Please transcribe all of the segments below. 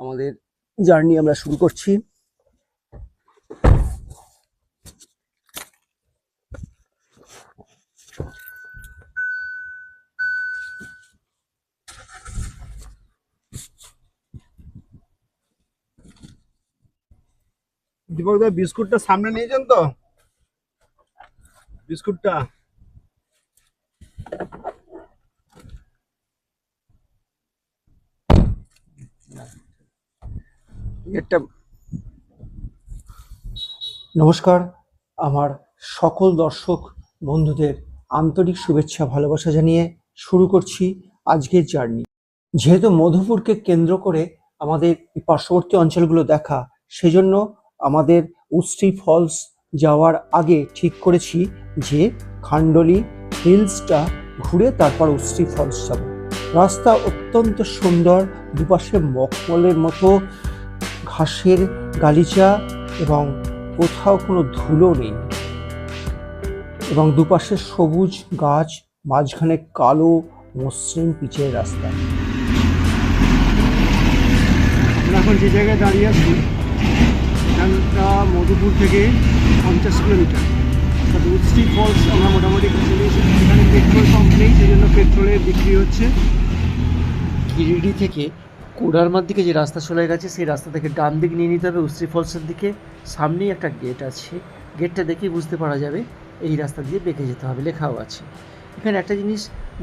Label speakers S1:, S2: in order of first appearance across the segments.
S1: আমাদের জার্নি আমরা শুরু করছি।
S2: দীপক দা বিস্কুটটা সামনে নিয়েছেন তো। বিস্কুটটা।
S1: গেটটা নমস্কার। আমার সকল দর্শক বন্ধুদের আন্তরিক শুভেচ্ছা, ভালোবাসা জানিয়ে শুরু করছি আজকের জার্নি। যেহেতু মধুপুরকে কেন্দ্র করে আমাদের পার্শ্ববর্তী অঞ্চলগুলো দেখা, সেজন্য আমাদের উস্ত্রি ফলস যাওয়ার আগে ঠিক করেছি যে খান্ডলি হিলসটা ঘুরে তারপর উস্ত্রি ফলস যাব। রাস্তা অত্যন্ত সুন্দর, দুপাশে মকমলের মতো ঘাসের গালিচা এবং কোথাও কোনো ধুলো নেই। এবং দুপাশে সবুজ গাছ মাঝখানে কালো মসৃণ পিচের রাস্তা।
S2: আমরা এখন যে জায়গায় দাঁড়িয়ে আছি এখানটা মধুপুর থেকে পঞ্চাশ কিলোমিটার। উচ্ছি ফলস আমরা মোটামুটি চলে এসেছি। এখানে পেট্রোল পাম্প নেই সেই জন্য পেট্রোলের বিক্রি হচ্ছে।
S1: গিরিডি থেকে কোডারমার দিকে যে রাস্তা চলে গেছে, সেই রাস্তা থেকে ডান দিক নিয়ে নিতে হবে উস্ত্রি ফলসের দিকে। সামনেই একটা গেট আছে। গেটটা দেখেই বুঝতে পারা যাবে, এই রাস্তা দিয়ে বেঁকে যেতে হবে, লেখাও আছে। এখানে একটা জিনিস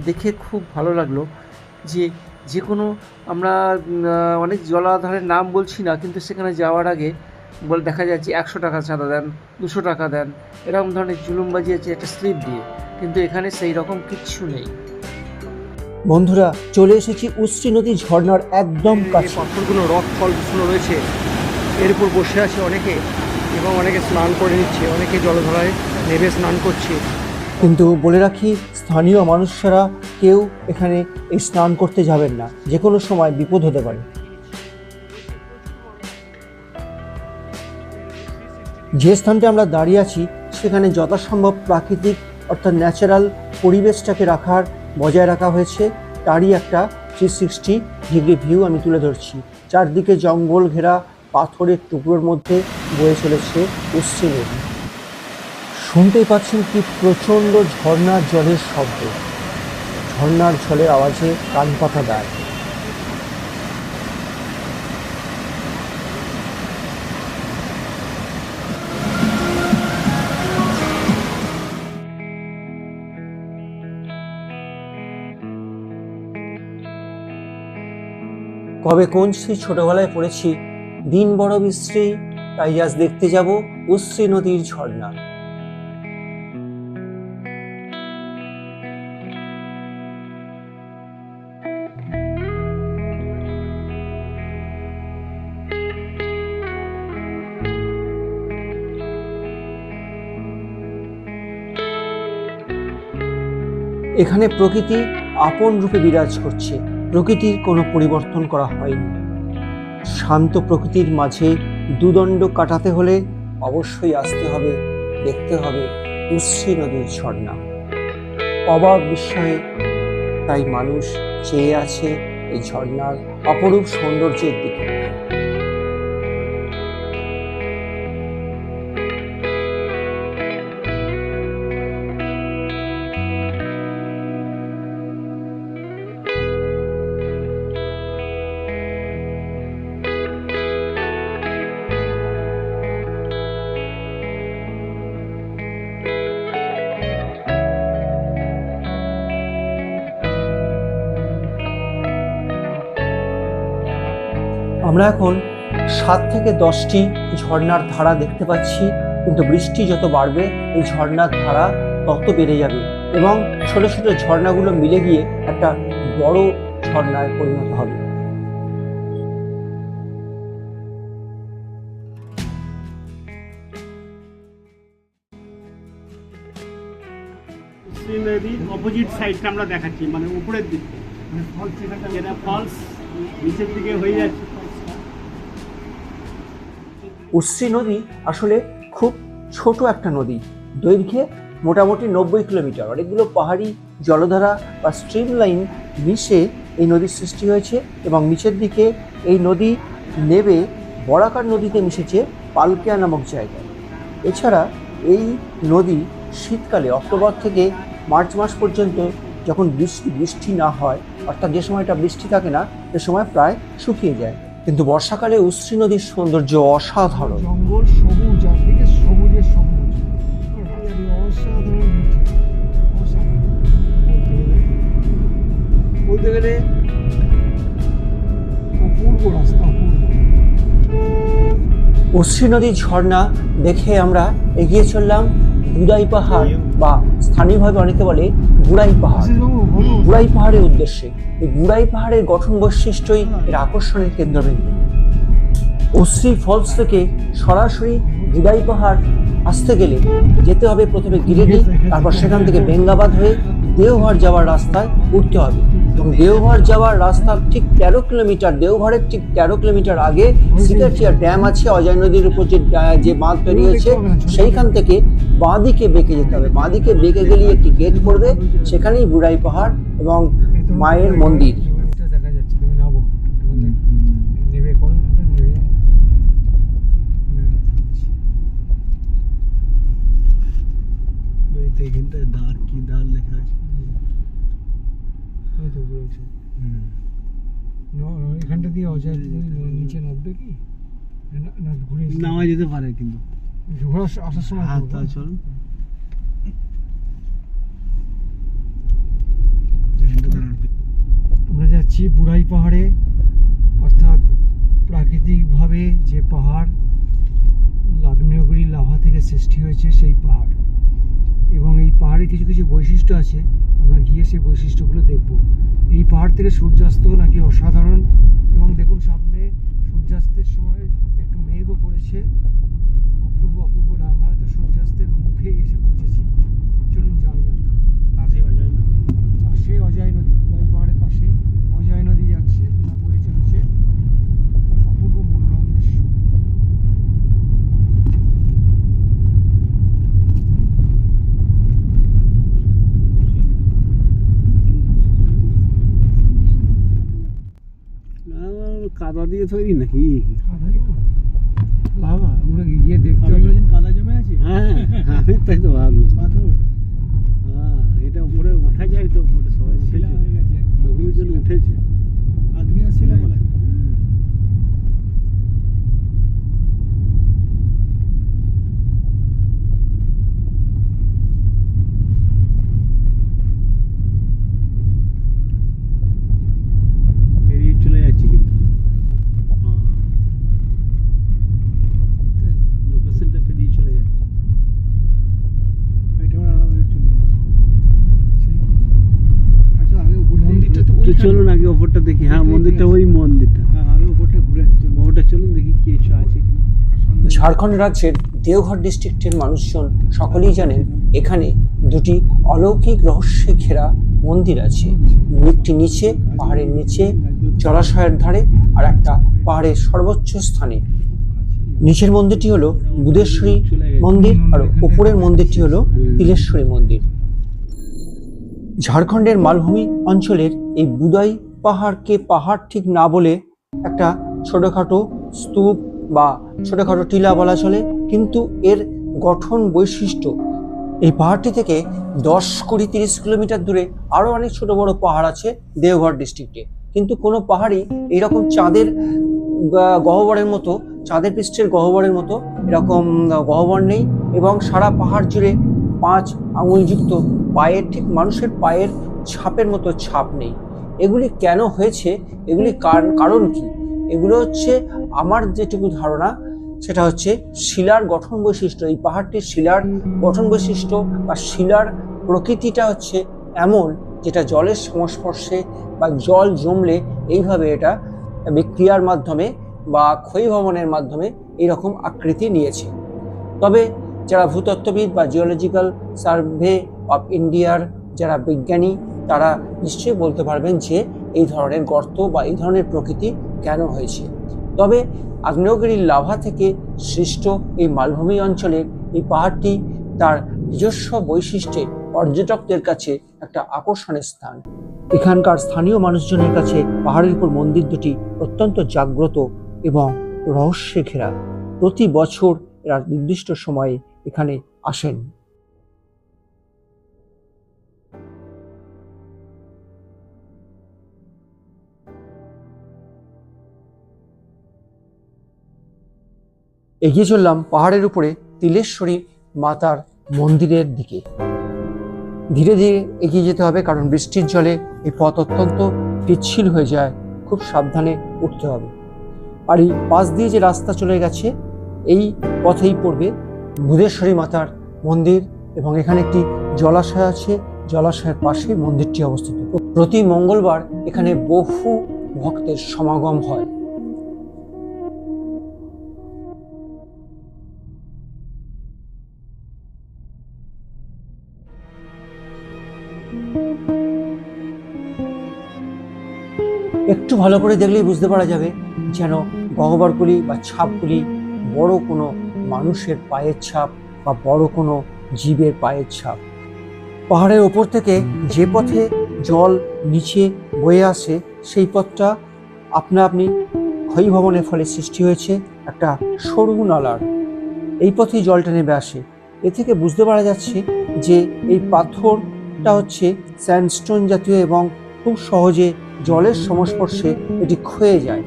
S1: দেখে খুব ভালো লাগল, যে যে কোনো আমরা অনেক জলাধারের নাম বলছি না, কিন্তু সেখানে যাওয়ার আগে বলে, দেখা যাচ্ছে একশো টাকা চাঁদা দেন, দুশো টাকা দেন, এরকম ধরনের জুলুম বাজিয়েছে একটা স্লিপ দিয়ে। কিন্তু এখানে সেই রকম কিচ্ছু নেই। বন্ধুরা চলে এসেছি উশ্রী নদী ঝর্ণার একদম কাছে।
S2: পাথরগুলো রক ফলসগুলো রয়েছে। এর উপর বসে আছে অনেকে এবং অনেকে স্নান করে নিচ্ছে অনেকে জলধারায় নেমে স্নান করছে।
S1: কিন্তু বলে রাখি স্থানীয় মানুষরা কেউ এখানে এই স্নান করতে যাবেন না। যে কোনো সময় বিপদ হতে পারে। যে স্থানটা আমরা দাঁড়িয়ে আছি সেখানে যথাসম্ভব প্রাকৃতিক অর্থাৎ ন্যাচারাল পরিবেশটাকে রাখার বজায় রাখা হয়েছে, তারই একটা থ্রি সিক্সটি ডিগ্রি ভিউ আমি তুলে ধরছি। চারদিকে জঙ্গল ঘেরা, পাথরের টুকরোর মধ্যে বয়ে চলেছে উচ্ছি নদী শুনতেই পাচ্ছেন কি প্রচণ্ড ঝর্ণার জলের শব্দ। ঝর্ণার জলের আওয়াজে কান পাতা দেয় কবে কোন শ্রী ছোটবেলায় পড়েছি, দিন বড় বিশ্রী, তাই আজ দেখতে যাব উশ্রী নদীর ঝর্ণা। এখানে প্রকৃতি আপন রূপে বিরাজ করছে। প্রকৃতির কোনো পরিবর্তন করা হয়নি। শান্ত প্রকৃতির মাঝে দুদণ্ড কাটাতে হলে অবশ্যই আসতে হবে, দেখতে হবে উশ্রী নদীর ঝর্ণা। অবাক বিস্ময়ে তাই মানুষ চেয়ে আছে এই ঝর্ণার অপরূপ সৌন্দর্যের দিকে। আমরা এখন সাত থেকে দশটি ঝর্ণার ধারা দেখতে পাচ্ছি, কিন্তু বৃষ্টি যত বাড়বে, এই ঝর্ণার ধারা তত বেড়ে যাবে এবং ছোট ছোট ঝর্ণাগুলো মিলে গিয়ে একটা বড় ঝর্ণায় পরিণত হবে।
S2: অপোজিট সাইডটা আমরা দেখাচ্ছি মানে উপরের দিকে যেটা ফলস নিচের দিকে হয়ে যাচ্ছে।
S1: উশ্রী নদী আসলে খুব ছোট একটা নদী। দৈর্ঘ্যে মোটামুটি নব্বই কিলোমিটার। অনেকগুলো পাহাড়ি জলধারা বা স্ট্রিম লাইন মিশে এই নদীর সৃষ্টি হয়েছে এবং নিচের দিকে এই নদী নেবে বরাকার নদীতে মিশেছে পালকিয়া নামক জায়গায়। এছাড়া এই নদী শীতকালে অক্টোবর থেকে মার্চ মাস পর্যন্ত যখন বৃষ্টি বৃষ্টি না হয়, অর্থাৎ যে সময়টা বৃষ্টি থাকে না, সে সময় প্রায় শুকিয়ে যায়। কিন্তু বর্ষাকালে উশ্রী নদীর সৌন্দর্য অসাধারণ।
S2: জঙ্গল সবুজ একদিকে সবুজের সবুজ। অসাধারণ বলতে গেলে অপূর্ব রাস্তা অপূর্ব।
S1: উশ্রী নদীর ঝর্ণা দেখে আমরা এগিয়ে চললাম বুদাই পাহাড় বা স্থানীয়ভাবে অনেকে বলে বুড়াই পাহাড়। বুড়াই পাহাড়ের উদ্দেশ্যে। এই বুড়াই পাহাড়ের গঠন বৈশিষ্ট্যই এর আকর্ষণের কেন্দ্রবিন্দু। উশ্রী ফলস থেকে সরাসরি বুড়াই পাহাড় আসতে গেলে যেতে হবে প্রথমে গিরিডি তারপর সেখান থেকে বেঙ্গাবাদ হয়ে দেওঘর যাওয়ার রাস্তায় উঠতে হবে। এবং দেওঘর যাওয়ার রাস্তা ঠিক তেরো কিলোমিটার দেওঘরের ঠিক তেরো কিলোমিটার আগে সিকারচিয়া ড্যাম আছে অজয় নদীর উপর যে যে বাঁধ তৈরি হয়েছে সেইখান থেকে বাঁদিকে বেঁকে যেতে হবে। বাঁদিকে বেঁকে গেলেই একটি গেট পড়বে সেখানেই বুড়াই পাহাড় এবং মায়ের মন্দির।
S3: এখানটায় দ্বার কি দ্বার লেখা আছে
S2: ওই তো বলছে এখানটা দিয়ে অজয় নিচে নামবে কি? না- না ঘুরে
S3: নামা যেতে পারে কিন্তু।
S2: ঘোরা আসার সময়
S3: হ্যাঁ। চলুন
S2: আমরা যাচ্ছি বুড়াই পাহাড়ে অর্থাৎ প্রাকৃতিকভাবে যে পাহাড় আগ্নেয়গিরি লাভা থেকে সৃষ্টি হয়েছে সেই পাহাড় এবং এই পাহাড়ে কিছু কিছু বৈশিষ্ট্য আছে আমরা গিয়ে সেই বৈশিষ্ট্যগুলো দেখব এই পাহাড় থেকে সূর্যাস্ত নাকি অসাধারণ এবং দেখুন সামনে সূর্যাস্তের সময় একটু মেঘও পড়েছে অপূর্ব হয়তো সূর্যাস্তের মুখেই এসে পৌঁছেছি। চলুন যাওয়া যাক।
S3: পাশেই অজয় না
S2: পাশেই অজয় নদী। পাহাড়ের পাশেই অজয় নদী যাচ্ছে না বয়ে চলেছে অপূর্ব মনোরম দৃশ্য।
S3: কাদা দিয়ে তৈরি নাকি
S2: কাদাই তো বাবা আমরা গিয়ে দেখতে হবে
S3: কাদা জমে আছে হ্যাঁ আমি তাই তো পাথর? হ্যাঁ এটা উপরে ওঠা যায় তো উপরে সবাই উঠেছে। বহুজন উঠেছে আগ্নেয় শিলা বলা পেরিয়ে চলে যাচ্ছে কিন্তু লোকেশনটা পেরিয়ে চলে যাচ্ছে
S2: এটা আবার আলাদা হয়ে চলে যাচ্ছে সেই আচ্ছা আগে উপর মন্দিরটা তো
S3: চলুন আগে ওপরটা দেখি। হ্যাঁ মন্দিরটা ওই মন্দিরটা।
S2: হ্যাঁ আগে উপরটা ঘুরে আসি চলুন।
S3: চলুন দেখি কি আছে
S1: ঝাড়খণ্ড রাজ্যের দেওঘর ডিস্ট্রিক্টের মানুষজন সকলেই জানেন এখানে দুটি অলৌকিক রহস্যে ঘেরা মন্দির আছে। একটি নিচে পাহাড়ের নিচে জলাশয়ের ধারে আর একটা পাহাড়ের সর্বোচ্চ স্থানে। নিচের মন্দিরটি হলো বুধেশ্বরী মন্দির আর উপরের মন্দিরটি হলো তিলেশ্বরী মন্দির। ঝাড়খণ্ডের মালভূমি অঞ্চলের এই বুদাই পাহাড়কে পাহাড় ঠিক না বলে একটা ছোটোখাটো স্তূপ বা ছোটোখাটো টিলা বলা চলে, কিন্তু এর গঠন বৈশিষ্ট্য। এই পাহাড়টি থেকে দশ কুড়ি তিরিশ কিলোমিটার দূরে আরও অনেক ছোট বড় পাহাড় আছে দেওঘর ডিস্ট্রিক্টে। কিন্তু কোনো পাহাড়ই এইরকম চাঁদের গহ্বরের মতো, চাঁদের পৃষ্ঠের গহ্বরের মতো এরকম গহ্বর নেই এবং সারা পাহাড় জুড়ে পাঁচ আঙুলযুক্ত পায়ের, ঠিক মানুষের পায়ের ছাপের মতো ছাপ নেই। এগুলি কেন হয়েছে? এগুলি কার- কারণ কি? এগুলো হচ্ছে আমার যেটুকু ধারণা, সেটা হচ্ছে শিলার গঠন বৈশিষ্ট্য। এই পাহাড়টির শিলার গঠন বৈশিষ্ট্য বা শিলার প্রকৃতিটা হচ্ছে এমন যেটা জলের সংস্পর্শে বা জল জমলে এইভাবে এটা বিক্রিয়ার মাধ্যমে বা ক্ষয়ভবনের মাধ্যমে এইরকম আকৃতি নিয়েছে। তবে যারা ভূতত্ত্ববিদ বা জিওলজিক্যাল সার্ভে অফ ইন্ডিয়ার যারা বিজ্ঞানী তারা নিশ্চয়ই বলতে পারবেন যে এই ধরনের গর্ত বা এই ধরনের প্রকৃতি কেন হয়েছে। তবে আগ্নেয়গিরির লাভা থেকে সৃষ্ট এই মালভূমি অঞ্চলের এই পাহাড়টি তার নিজস্ব বৈশিষ্ট্যে পর্যটকদের কাছে একটা আকর্ষণের স্থান। এখানকার স্থানীয় মানুষজনের কাছে পাহাড়ের উপর মন্দির দুটি অত্যন্ত জাগ্রত এবং রহস্যে ঘেরা। প্রতি বছর এরা নির্দিষ্ট সময়ে এখানে আসেন। এগিয়ে চললাম পাহাড়ের উপরে তিলেশ্বরী মাতার মন্দিরের দিকে। ধীরে ধীরে এগিয়ে যেতে হবে কারণ বৃষ্টির জলে এই পথ অত্যন্ত পিচ্ছিল হয়ে যায়, খুব সাবধানে উঠতে হবে। আর এই পাশ দিয়ে যে রাস্তা চলে গেছে, এই পথেই পড়বে বুধেশ্বরী মাতার মন্দির এবং এখানে একটি জলাশয় আছে, জলাশয়ের পাশে মন্দিরটি অবস্থিত। প্রতি মঙ্গলবার এখানে বহু ভক্তের সমাগম হয়। একটু ভালো করে দেখলেই বুঝতে পারা যাবে যেন গহ্বরগুলি বা ছাপগুলি বড় কোনো মানুষের পায়ের ছাপ বা বড় কোনো জীবের পায়ের ছাপ। পাহাড়ের ওপর থেকে যে পথে জল নিচে বয়ে আসে, সেই পথটা আপনা আপনি ক্ষয়ভবনের ফলে সৃষ্টি হয়েছে একটা সরু নালার। এই পথেই জলটা নেমে আসে। এ থেকে বুঝতে পারা যাচ্ছে যে এই পাথরটা হচ্ছে স্যান্ডস্টোন জাতীয় এবং খুব সহজে জলের সংস্পর্শে এটি ক্ষয়ে যায়।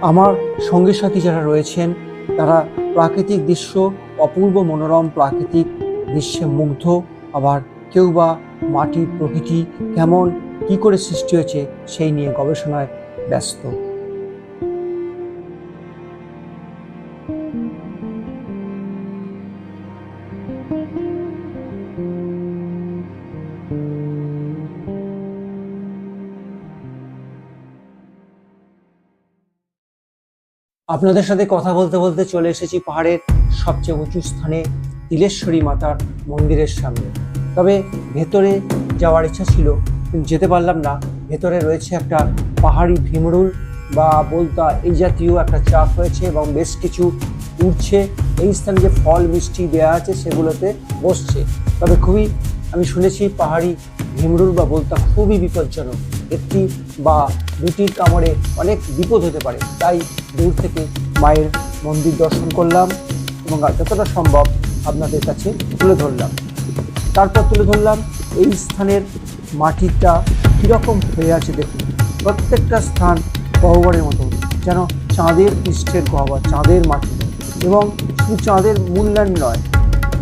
S1: আমার সঙ্গে সাথী যারা রয়েছেন, তারা প্রাকৃতিক দৃশ্য, অপূর্ব মনোরম প্রাকৃতিক দৃশ্যে মুগ্ধ। আবার কেউ বা মাটির প্রকৃতি কেমন, কি করে সৃষ্টি হয়েছে, সেই নিয়ে গবেষণায় ব্যস্ত। আপনাদের সাথে কথা বলতে বলতে চলে এসেছি পাহাড়ের সবচেয়ে উঁচু স্থানে তিলেশ্বরী মাতার মন্দিরের সামনে। তবে ভেতরে যাওয়ার ইচ্ছা ছিল যেতে পারলাম না। ভেতরে রয়েছে একটা পাহাড়ি ভীমরুল বা বলতা এই জাতীয় একটা চাপ হয়েছে এবং বেশ কিছু উঠছে এই স্থানে যে ফল মিষ্টি দেওয়া আছে সেগুলোতে বসছে। তবে খুবই আমি শুনেছি পাহাড়ি ভীমরুল বা বলতা খুবই বিপজ্জনক। একটি বা দুটির কামড়ে অনেক বিপদ হতে পারে। তাই দূর থেকে মায়ের মন্দির দর্শন করলাম এবং যতটা সম্ভব আপনাদের কাছে তুলে ধরলাম। তারপর তুলে ধরলাম, এই স্থানের মাটিটা কীরকম হয়ে আছে দেখুন। প্রত্যেকটা স্থান গহ্বরের মতো, যেন চাঁদের পৃষ্ঠের গহ্বর, চাঁদের মাটি। এবং শুধু চাঁদের মূল্যায়ন নয়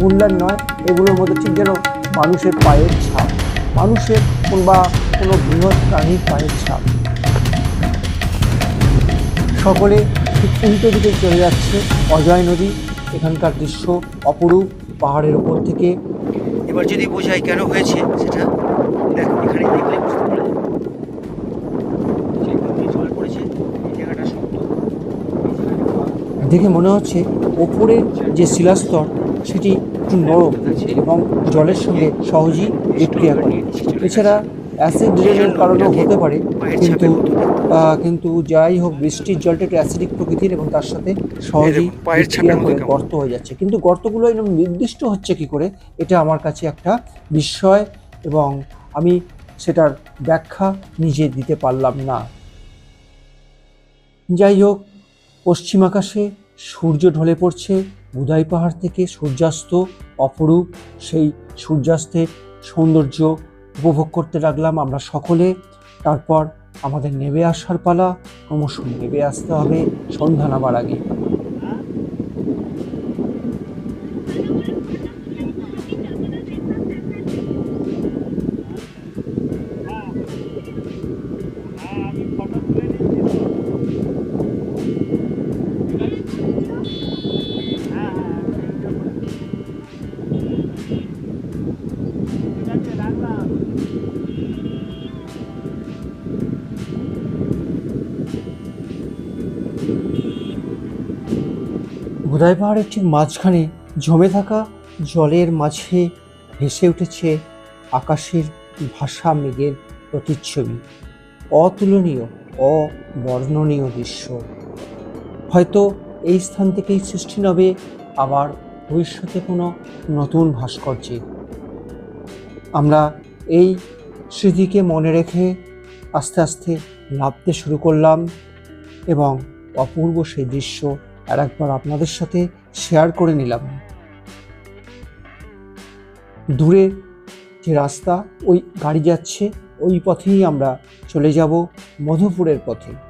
S1: মূল্যায়ন নয়, এগুলোর মধ্যে ঠিক যেন মানুষের পায়ের ছাপ। মানুষের বা কোনো বৃহৎ প্রাণীর পায়ের ছাপ। সকলে ঠিক উল্টো দিকে চলে যাচ্ছে। অজয় নদী এখানকার দৃশ্য অপরূপ পাহাড়ের ওপর থেকে। এবার যদি বোঝাই কেন হয়েছে সেটা দেখ এখানে দেখলে বুঝতে পারা জল পড়েছে এই জায়গাটা শক্ত। দেখে মনে হচ্ছে ওপরের যে শিলাস্তর সেটি একটু নরম এবং জলের সঙ্গে সহজেই বিক্রিয়া করে। এছাড়া অ্যাসিড ড্রেনের কারণেও হতে পারে কিন্তু কিন্তু যাই হোক বৃষ্টির জলটা একটু অ্যাসিডিক প্রকৃতির এবং তার সাথে সহজেই বিক্রিয়া করে গর্ত হয়ে যাচ্ছে। কিন্তু গর্তগুলো এরকম নির্দিষ্ট হচ্ছে কি করে এটা আমার কাছে একটা বিস্ময় এবং আমি সেটার ব্যাখ্যা নিজে দিতে পারলাম না। যাই হোক পশ্চিম আকাশে সূর্য ঢলে পড়ছে বুধাই পাহাড় থেকে সূর্যাস্ত, অপরূপ সেই সূর্যাস্তের সৌন্দর্য উপভোগ করতে লাগলাম আমরা সকলে। তারপর আমাদের নেমে আসার পালা, ক্রমশ নেমে আসতে হবে, সন্ধ্যা নামার আগে। বুধাই পাহাড়ের ঠিক মাঝখানে জমে থাকা জলের মাঝে ভেসে উঠেছে আকাশের ভাষা মেঘের প্রতিচ্ছবি। অতুলনীয়, অবর্ণনীয় দৃশ্য। হয়তো এই স্থান থেকেই সৃষ্টি হবে আবার ভবিষ্যতে কোনো নতুন ভাস্কর্যের। আমরা এই স্মৃতিকে মনে রেখে আস্তে আস্তে নামতে শুরু করলাম এবং অপূর্ব সেই দৃশ্য আর একবার আপনাদের সাথে শেয়ার করে নিলাম। দূরে যে রাস্তা, ওই গাড়ি যাচ্ছে, ওই পথেই আমরা চলে যাব মধুপুরের পথে।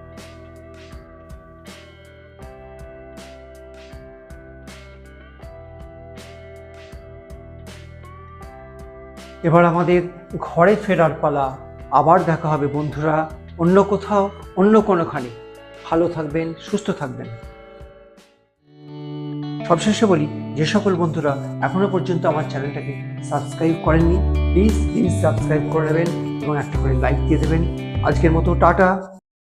S1: এবার আমাদের ঘরে ফেরার পালা। আবার দেখা হবে বন্ধুরা, অন্য কোথাও, অন্য কোনোখানে। ভালো থাকবেন, সুস্থ থাকবেন। সবশেষে বলি, যে সকল বন্ধুরা এখনও পর্যন্ত আমার চ্যানেলটাকে সাবস্ক্রাইব করেননি প্লিজ প্লিজ সাবস্ক্রাইব করে নেবেন এবং একটা করে লাইক দিয়ে দেবেন। আজকের মতো টাটা।